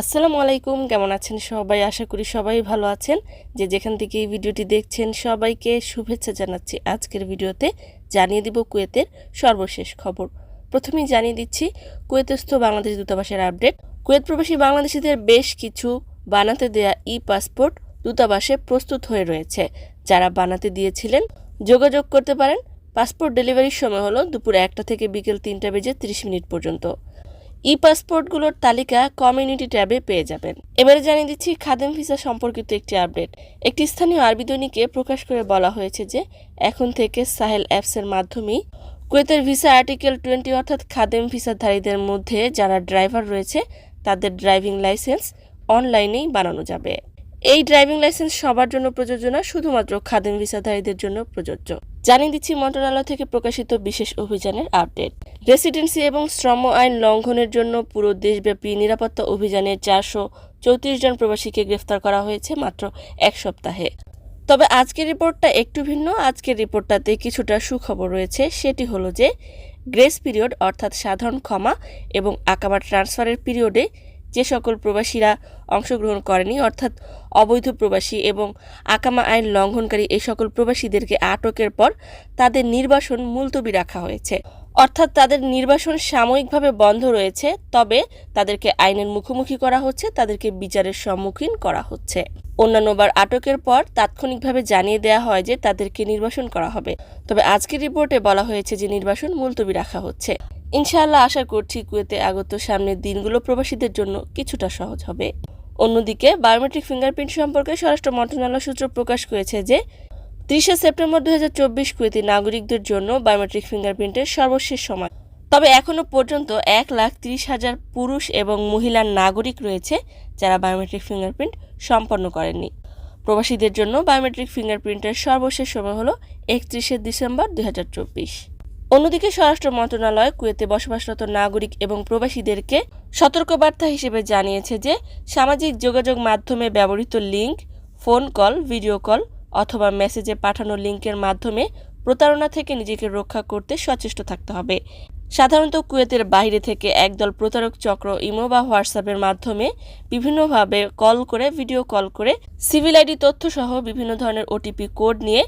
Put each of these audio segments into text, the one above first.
আসসালামু আলাইকুম, কেমন আছেন সবাই? আশা করি সবাই ভালো আছেন। যে যেখান থেকে এই ভিডিওটি দেখছেন, সবাইকে শুভেচ্ছা জানাচ্ছি। আজকের ভিডিওতে জানিয়ে দিব কুয়েতের সর্বশেষ খবর। প্রথমেই জানিয়ে দিচ্ছি, কুয়েতস্থ বাংলাদেশ দূতাবাসের আপডেট। কুয়েত প্রবাসী বাংলাদেশিদের বেশ কিছু বানাতে দেয়া ই পাসপোর্ট দূতাবাসে প্রস্তুত হয়ে রয়েছে। যারা বানাতে দিয়েছিলেন, যোগাযোগ করতে পারেন। পাসপোর্ট ডেলিভারির সময় হলো দুপুর একটা থেকে বিকেল তিনটা বেজে তিরিশ মিনিট পর্যন্ত। ই পাসপোর্টগুলোর তালিকা কমিউনিটি ট্যাবে পেয়ে যাবেন। এবারে জানিয়ে দিচ্ছি, খাদেম ভিসা সম্পর্কিত একটি আপডেট। একটি স্থানীয় আরবি দৈনিকে প্রকাশ করে বলা হয়েছে যে, এখন থেকে সাহেল অ্যাপসের মাধ্যমেই কুয়েতের ভিসা আর্টিকেল টোয়েন্টি অর্থাৎ খাদেম ভিসাধারীদের মধ্যে যারা ড্রাইভার রয়েছে, তাদের ড্রাইভিং লাইসেন্স অনলাইনেই বানানো যাবে। এই ড্রাইভিং লাইসেন্স সবার জন্য প্রযোজ্য না, শুধুমাত্র খাদেম ভিসাধারীদের জন্য প্রযোজ্য। জানিয়ে দিচ্ছি মন্ত্রণালয় থেকে প্রকাশিত বিশেষ অভিযানের আপডেট। রেসিডেন্সি এবং শ্রম আইন লঙ্ঘনের জন্য পুরো দেশব্যাপী নিরাপত্তা অভিযানে চারশো চৌত্রিশ জন প্রবাসীকে গ্রেফতার করা হয়েছে মাত্র এক সপ্তাহে। তবে আজকের রিপোর্টটা একটু ভিন্ন। আজকের রিপোর্টটাতে কিছুটা সুখবর রয়েছে। সেটি হলো যে, গ্রেস পিরিয়ড অর্থাৎ সাধারণ ক্ষমা এবং আকামা ট্রান্সফারের পিরিয়ডে যে সকল প্রবাসীরা অংশগ্রহণ করেনি, অর্থাৎ অবৈধ প্রবাসী এবং আকামা আইন লঙ্ঘনকারী এই সকল প্রবাসীদেরকে আটকের পর তাদের নির্বাসন মুলতবি রাখা হয়েছে। অর্থাৎ তাদের নির্বাসন সাময়িকভাবে বন্ধ রয়েছে, তবে তাদেরকে আইনের মুখোমুখি করা হচ্ছে, তাদেরকে বিচারের সম্মুখীন করা হচ্ছে। অন্যান্যবার আটকের পর তাৎক্ষণিকভাবে জানিয়ে দেওয়া হয় যে তাদেরকে নির্বাসন করা হবে। তবে আজকের রিপোর্টে বলা হয়েছে যে নির্বাসন মুলতবি রাখা হচ্ছে। ইনশাআল্লাহ আশা করছি কুয়েতে আগত সামনের দিনগুলো প্রবাসীদের জন্য কিছুটা সহজ হবে। অন্যদিকে বায়োমেট্রিক ফিঙ্গারপ্রিন্ট সম্পর্কে স্বরাষ্ট্র মন্ত্রণালয় সূত্র প্রকাশ করেছে যে, তিরিশে সেপ্টেম্বর দু হাজার চব্বিশ কুয়েতি নাগরিকদের জন্য বায়োমেট্রিক ফিঙ্গারপ্রিন্টের সর্বশেষ সময়। তবে এখনও পর্যন্ত এক লাখ তিরিশ হাজার পুরুষ এবং মহিলার নাগরিক রয়েছে যারা বায়োমেট্রিক ফিঙ্গারপ্রিন্ট সম্পন্ন করেননি। প্রবাসীদের জন্য বায়োমেট্রিক ফিঙ্গারপ্রিন্টের সর্বশেষ সময় হলো একত্রিশে ডিসেম্বর দু হাজার চব্বিশ। অন্যদিকে স্বরাষ্ট্র মন্ত্রণালয় কুয়েতে বসবাসরত নাগরিক এবং প্রবাসীদেরকে সতর্কবার্তা হিসেবে জানিয়েছে যে সামাজিক যোগাযোগ মাধ্যমে ব্যবহৃত link phone call, video call অথবা মেসেজে পাঠানো লিঙ্কের মাধ্যমে প্রতারণা থেকে নিজেকে রক্ষা করতে সচেষ্ট থাকতে হবে। সাধারণত কুয়েতের বাইরে থেকে একদল প্রতারক চক্র ইমো বা হোয়াটসঅ্যাপের মাধ্যমে বিভিন্নভাবে কল করে, ভিডিও কল করে, সিভিল আইডি তথ্য সহ বিভিন্ন ধরনের ওটিপি কোড নিয়ে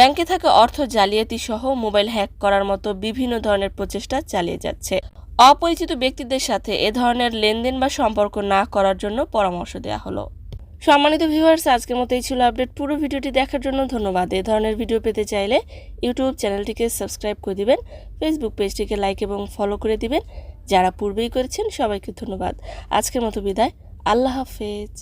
ব্যাংকে থাকা অর্থ জালিয়াতি সহ মোবাইল হ্যাক করার মতো বিভিন্ন ধরনের প্রচেষ্টা চালিয়ে যাচ্ছে। অপরিচিত ব্যক্তিদের সাথে এ ধরনের লেনদেন বা সম্পর্ক না করার জন্য পরামর্শ দেওয়া হলো। সম্মানিত ভিউয়ার্স আজকের মতো এই ছিল আপডেট পুরো ভিডিওটি দেখার জন্য ধন্যবাদ। এ ধরনের ভিডিও পেতে চাইলে ইউটিউব চ্যানেলটিকে সাবস্ক্রাইব করে দিবেন ফেসবুক পেজটিকে লাইক এবং ফলো করে দিবেন। যারা পূর্বেই করেছেন, সবাইকে ধন্যবাদ। আজকের মতো বিদায়। আল্লাহ হাফেজ।